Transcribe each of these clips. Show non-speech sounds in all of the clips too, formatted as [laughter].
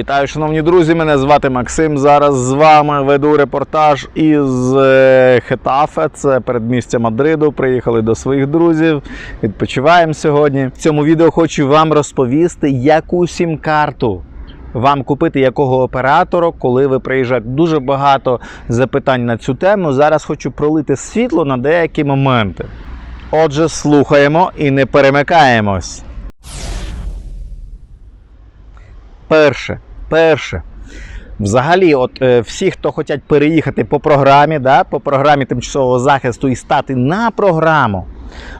Вітаю, шановні друзі! Мене звати Максим. Зараз з вами веду репортаж із е, Хетафе, це передмістя Мадриду. Приїхали до своїх друзів. Відпочиваємо сьогодні. В цьому відео хочу вам розповісти, яку сім-карту вам купити, якого оператора, коли ви приїжджаєте. Дуже багато запитань на цю тему. Зараз хочу пролити світло на деякі моменти. Отже, слухаємо і не перемикаємось. Перше, перше. Взагалі, от е, всі, хто хочуть переїхати по програмі, да, по програмі тимчасового захисту і стати на програму,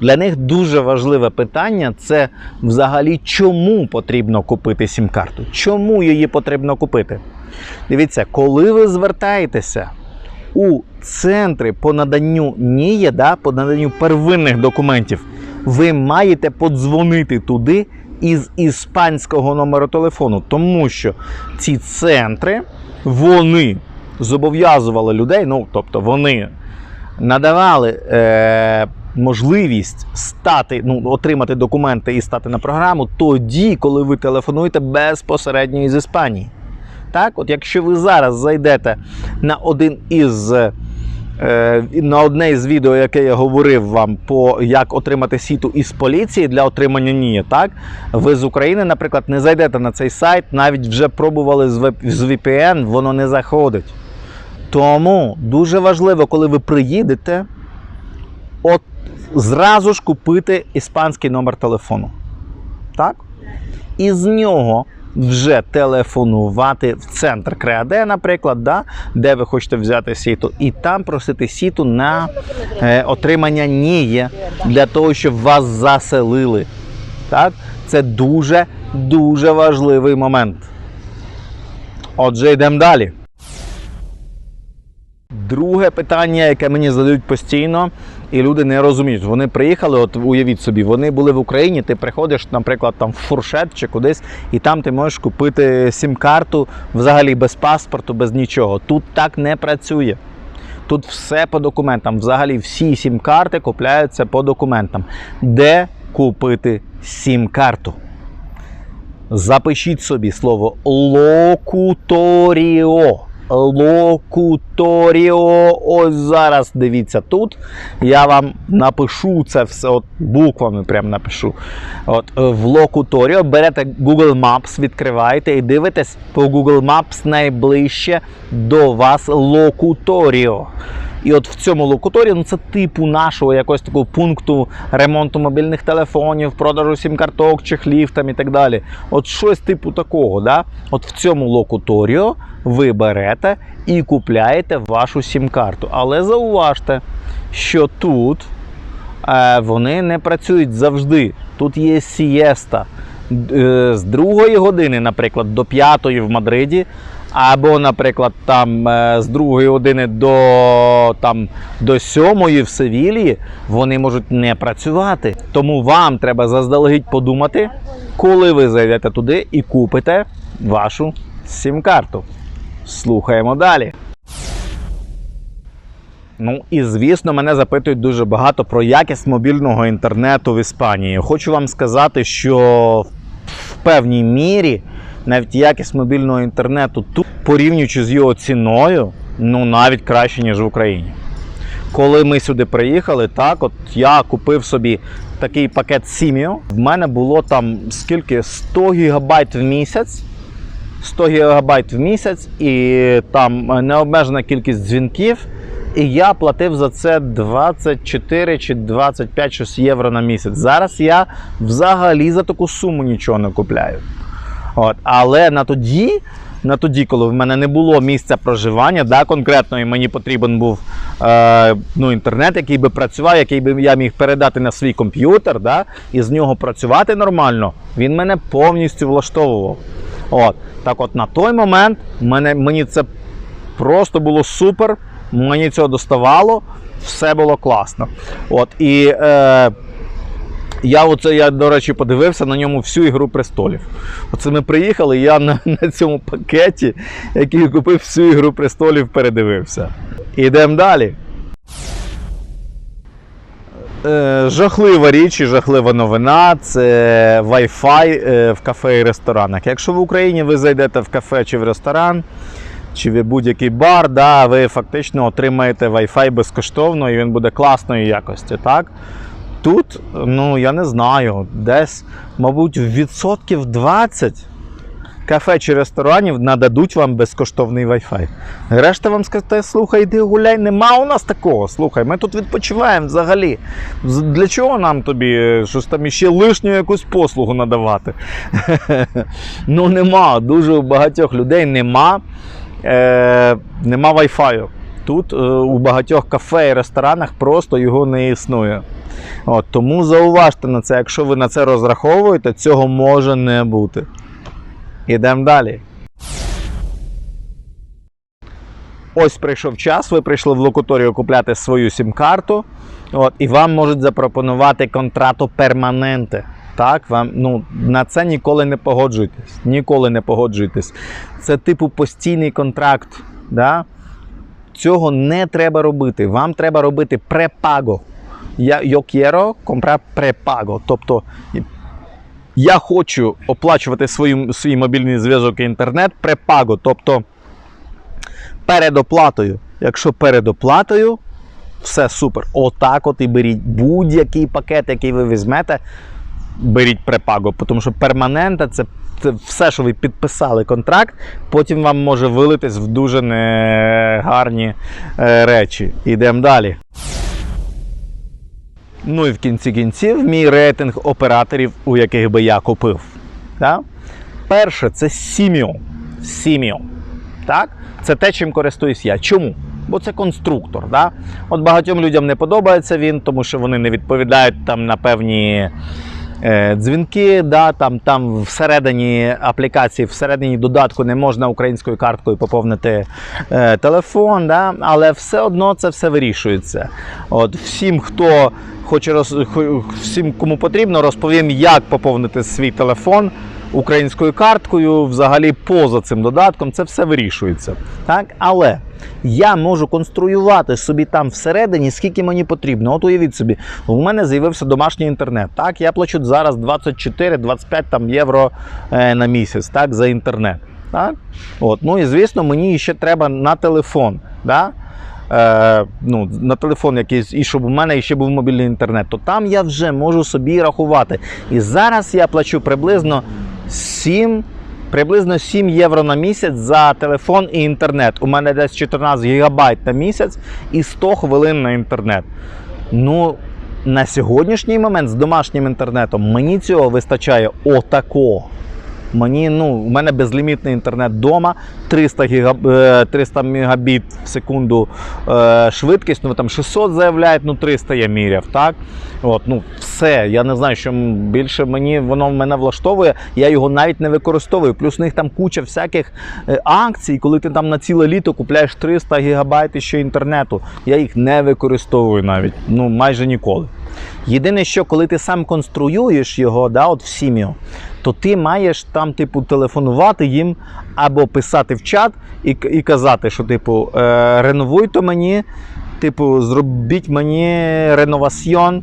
для них дуже важливе питання це взагалі чому потрібно купити сім-карту. Чому її потрібно купити? Дивіться, коли ви звертаєтеся у центри по наданню НІЄ, да, по наданню первинних документів, ви маєте подзвонити туди із іспанського номеру телефону, тому що ці центри вони зобов'язували людей, ну тобто вони надавали е, можливість стати, ну, отримати документи і стати на програму тоді, коли ви телефонуєте безпосередньо із Іспанії. Так, от якщо ви зараз зайдете на один із е, на одне із відео, яке я говорив вам по як отримати сіту із поліції для отримання НІЄ, так ви з України, наприклад, не зайдете на цей сайт, навіть вже пробували з VPN, воно не заходить. Тому дуже важливо, коли ви приїдете, от зразу ж купити іспанський номер телефону. Так? І з нього вже телефонувати в центр Креаде, наприклад, да, де ви хочете взяти сіту, і там просити сіту на е, отримання НІЄ для того, щоб вас заселили. Так? Це дуже дуже важливий момент. Отже, йдемо далі. Друге питання, яке мені задають постійно, і люди не розуміють. Вони приїхали, от уявіть собі, вони були в Україні. Ти приходиш, наприклад, там в фуршет чи кудись, і там ти можеш купити сім-карту взагалі без паспорту, без нічого. Тут так не працює. Тут все по документам. Взагалі всі сім-карти купляються по документам. Де купити сім-карту? Запишіть собі слово локуторіо. Локуторіо. Ось зараз дивіться тут. Я вам напишу це все от буквами прям напишу. От е, в локуторіо берете Google Maps, відкриваєте і дивитесь по Google Maps найближче до вас локуторіо. І от в цьому локуторі ну це типу нашого якогось такого пункту ремонту мобільних телефонів, продажу сім-карток, чехлів там і так далі. От щось типу такого. Да? От в цьому локуторіо ви берете і купляєте вашу сім-карту. Але зауважте, що тут е, вони не працюють завжди. Тут є сієста. Е, З другої години, наприклад, до п'ятої в Мадриді, або, наприклад, там е, з другої години до, там, до сьомої в Севілії, вони можуть не працювати. Тому вам треба заздалегідь подумати, коли ви зайдете туди і купите вашу сім-карту. Слухаємо далі. Ну і звісно, мене запитують дуже багато про якість мобільного інтернету в Іспанії. Хочу вам сказати, що в певній мірі навіть якість мобільного інтернету тут, порівнюючи з його ціною, ну навіть краще, ніж в Україні. Коли ми сюди приїхали, так от я купив собі такий пакет Simio. В мене було там скільки 100 гігабайт в місяць. 100 гігабайт в місяць і там е, необмежена кількість дзвінків. І я платив за це 24 чи 25 щось євро на місяць. Зараз я взагалі за таку суму нічого не купляю. От. Але на тоді, на тоді, коли в мене не було місця проживання, да, конкретно і мені потрібен був е, ну, інтернет, який би працював, який би я міг передати на свій комп'ютер, да, і з нього працювати нормально, він мене повністю влаштовував. От. Так от на той момент мене, мені це просто було супер, мені цього доставало, все було класно. От, і е, я оце, я, до речі, подивився на ньому всю ігру престолів. Оце ми приїхали, я на, на цьому пакеті, який купив всю ігру престолів, передивився. Ідемо далі. Е, жахлива річ і жахлива новина це Wi-Fi е, в кафе і ресторанах. Якщо в Україні ви зайдете в кафе чи в ресторан, чи в будь-який бар, да, ви фактично отримаєте Wi-Fi безкоштовно і він буде класної якості. Так? Тут, ну я не знаю, десь, мабуть, відсотків 20 кафе чи ресторанів нададуть вам безкоштовний Wi-Fi. Решта вам скаже, слухай, йди гуляй, нема у нас такого. Слухай, ми тут відпочиваємо взагалі. Для чого нам тобі щось там іще лишню якусь послугу надавати? [laughs] ну нема. Дуже у багатьох людей нема, е, нема Wi-Fi. Тут е, у багатьох кафе і ресторанах просто його не існує. От, тому зауважте на це, якщо ви на це розраховуєте, цього може не бути. Ідемо далі. Ось прийшов час, ви прийшли в локуторію купляти свою сім-карту. І вам можуть запропонувати контрато перманенте. Так, вам ну, на це ніколи не погоджуйтесь. Ніколи не погоджуйтесь. Це типу постійний контракт. Да? Цього не треба робити. Вам треба робити препаго. Я quiero comprar prepago. Тобто я хочу оплачувати свій, свій мобільний зв'язок і інтернет препаго, тобто перед оплатою. Якщо перед оплатою, все супер. Отак от і беріть будь-який пакет, який ви візьмете, беріть препаго, тому що перманента це, все, що ви підписали контракт, потім вам може вилитись в дуже негарні е, речі. Ідемо далі. Ну і в кінці кінців мій рейтинг операторів, у яких би я купив. Так? Перше, це Сіміо. Сіміо. Так? Це те, чим користуюсь я. Чому? Бо це конструктор. Да? От багатьом людям не подобається він, тому що вони не відповідають там на певні е, дзвінки. Да? Там, там всередині аплікації, всередині додатку не можна українською карткою поповнити е, телефон, да? але все одно це все вирішується. От всім, хто хоче роз... всім, кому потрібно, розповім, як поповнити свій телефон українською карткою, взагалі поза цим додатком, це все вирішується. Так? Але я можу конструювати собі там всередині, скільки мені потрібно. От уявіть собі, у мене з'явився домашній інтернет. Так, я плачу зараз 24-25 там, євро е, на місяць так, за інтернет. Так? От. Ну і звісно, мені ще треба на телефон. Да? Е, ну, на телефон якийсь, і щоб у мене ще був мобільний інтернет, то там я вже можу собі рахувати. І зараз я плачу приблизно 7, приблизно 7 євро на місяць за телефон і інтернет. У мене десь 14 гігабайт на місяць і 100 хвилин на інтернет. Ну, на сьогоднішній момент з домашнім інтернетом мені цього вистачає отако. Мені, ну, у мене безлімітний інтернет вдома, 300, гігаб, е, 300 мегабіт в секунду е, швидкість, ну там 600 заявляють, ну 300 я міряв, так? От, ну все, я не знаю, що більше мені воно мене влаштовує, я його навіть не використовую. Плюс у них там куча всяких е, акцій, коли ти там на ціле літо купляєш 300 гігабайт ще інтернету. Я їх не використовую навіть, ну майже ніколи. Єдине, що коли ти сам конструюєш його, да, от в сім'ю, то ти маєш там, типу, телефонувати їм або писати в чат і, і казати, що, типу, е, реновуйте мені, типу, зробіть мені реноваціон.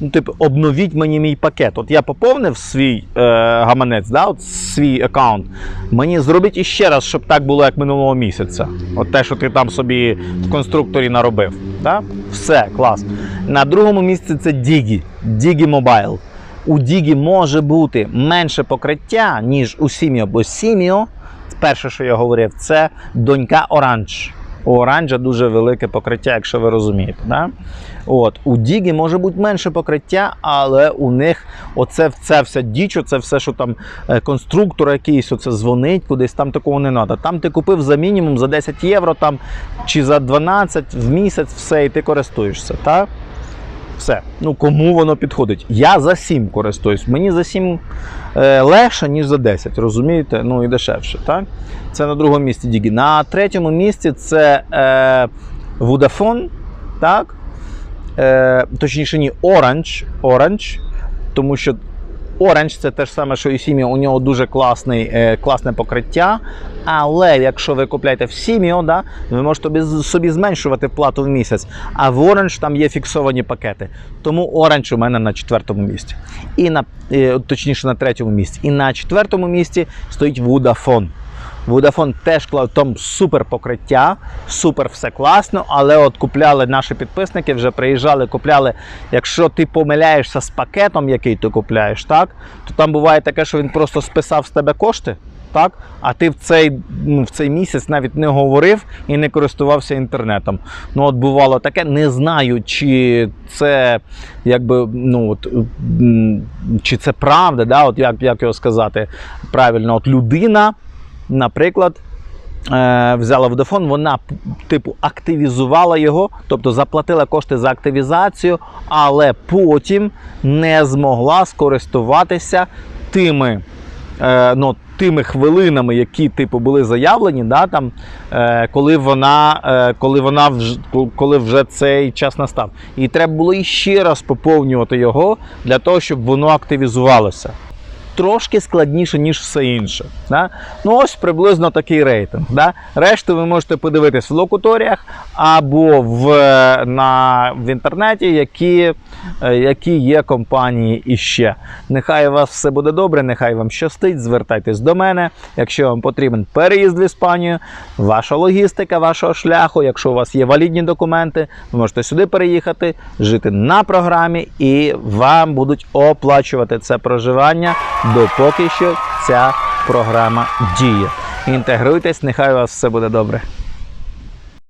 Ну, типу, обновіть мені мій пакет. От я поповнив свій е, гаманець, да, от свій аккаунт. Мені зробіть іще раз, щоб так було, як минулого місяця. От те, що ти там собі в конструкторі наробив. Да? Все, клас. На другому місці це Digi. Digi Mobile. У Digi може бути менше покриття, ніж у Simio, бо Simio, перше, що я говорив, це донька Orange. У оранжа дуже велике покриття, якщо ви розумієте. Да? От, у Дігі може бути менше покриття, але у них оце це вся діч, це все, що там е, конструктор якийсь, оце дзвонить кудись, там такого не треба. Там ти купив за мінімум за 10 євро там, чи за 12 в місяць, все, і ти користуєшся. Так? Все. Ну кому воно підходить? Я за 7 користуюсь. Мені за 7 е, легше, ніж за 10, розумієте? Ну і дешевше. Так? Це на другому місці Дігі. На третьому місці це е, Vodafone, так? Е, точніше, ні, Orange, Orange, тому що Orange це те ж саме, що і Simio, у нього дуже класний, е, класне покриття. Але якщо ви купляєте в Simio, да, ви можете собі- зменшувати плату в місяць. А в Orange там є фіксовані пакети. Тому Orange у мене на четвертому місці. І на, е, точніше на третьому місці. І на четвертому місці стоїть Vodafone. Vodafone теж клав там супер покриття, супер все класно, але от купляли наші підписники, вже приїжджали, купляли. Якщо ти помиляєшся з пакетом, який ти купляєш, так, то там буває таке, що він просто списав з тебе кошти. Так, а ти в цей, ну, в цей місяць навіть не говорив і не користувався інтернетом. Ну, от бувало таке, не знаю, чи це якби ну от чи це правда, да, от як, як його сказати правильно, от людина наприклад, е, взяла Vodafone, вона типу активізувала його, тобто заплатила кошти за активізацію, але потім не змогла скористуватися тими. е, Ну, тими хвилинами, які типу були заявлені, да, там, е, коли вона, коли вона вж, коли вже цей час настав. І треба було іще раз поповнювати його для того, щоб воно активізувалося трошки складніше, ніж все інше. Да? Ну ось приблизно такий рейтинг. Да? Решту ви можете подивитись в локуторіях або в, на, в інтернеті, які, е, які є компанії іще. Нехай у вас все буде добре, нехай вам щастить, звертайтесь до мене. Якщо вам потрібен переїзд в Іспанію, ваша логістика вашого шляху, якщо у вас є валідні документи, ви можете сюди переїхати, жити на програмі, і вам будуть оплачувати це проживання, допоки що ця програма діє. Інтегруйтесь, нехай у вас все буде добре.